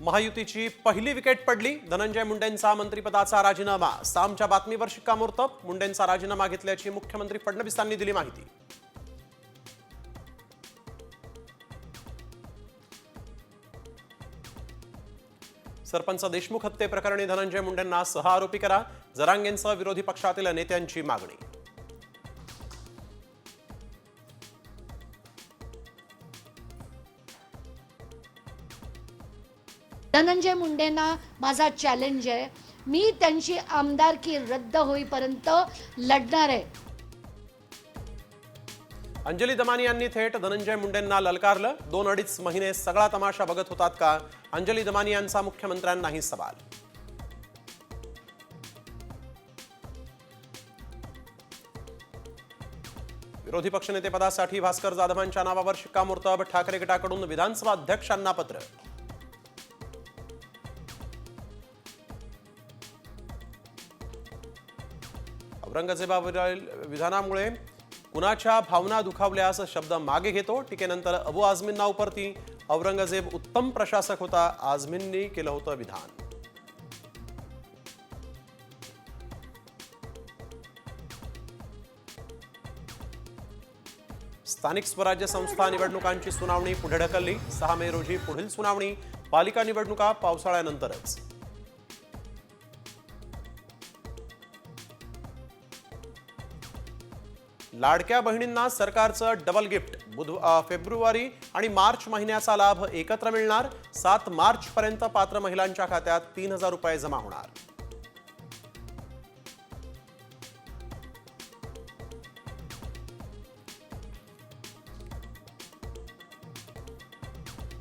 महायुतीची पहिली विकेट पडली. धनंजय मुंडेंचा मंत्रिपदाचा राजीनामा. सामच्या बातमीवर शिक्कामोर्तब. मुंडेंचा राजीनामा घेतल्याची मुख्यमंत्री फडणवीसांनी दिली माहिती. सरपंच देशमुख हत्येप्रकरणी धनंजय मुंडेंना सहा आरोपी करा. जरांगेंसह विरोधी पक्षातील नेत्यांची मागणी. धनंजय मुंडेंना माझा चॅलेंज आहे. मी त्यांची आमदारकी रद्द होईपर्यंत लढणार आहे. अंजली दमानी यांनी थेट धनंजय मुंडेंना ललकारलं. दोन अडीच महिने सगळा तमाशा बघत होतात का? अंजली दमानी यांचा मुख्यमंत्र्यांनाही सवाल. विरोधी पक्षनेतेपदासाठी भास्कर जाधवांच्या नावावर शिक्कामोर्तब ठाकरे गटाकडून विधानसभा अध्यक्षांना पत्र. औरंगजेबावरील विधानामुळे कुणाच्या भावना दुखावल्यास शब्द मागे घेतो. टीकेनंतर अबू आझमींना उपरती. औरंगजेब उत्तम प्रशासक होता. आझमींनी केलं होतं विधान. स्थानिक स्वराज्य संस्था निवडणुकांची सुनावणी पुढे ढकलली. सहा मे रोजी पुढील सुनावणी. पालिका निवडणुका पावसाळ्यानंतरच. लाडक्या बहिणींना सरकारचं डबल गिफ्ट बुध फेब्रुवारी आणि मार्च महिन्याचा लाभ एकत्र मिळणार. सात मार्चपर्यंत पात्र महिलांच्या खात्यात तीन हजार रुपये जमा होणार.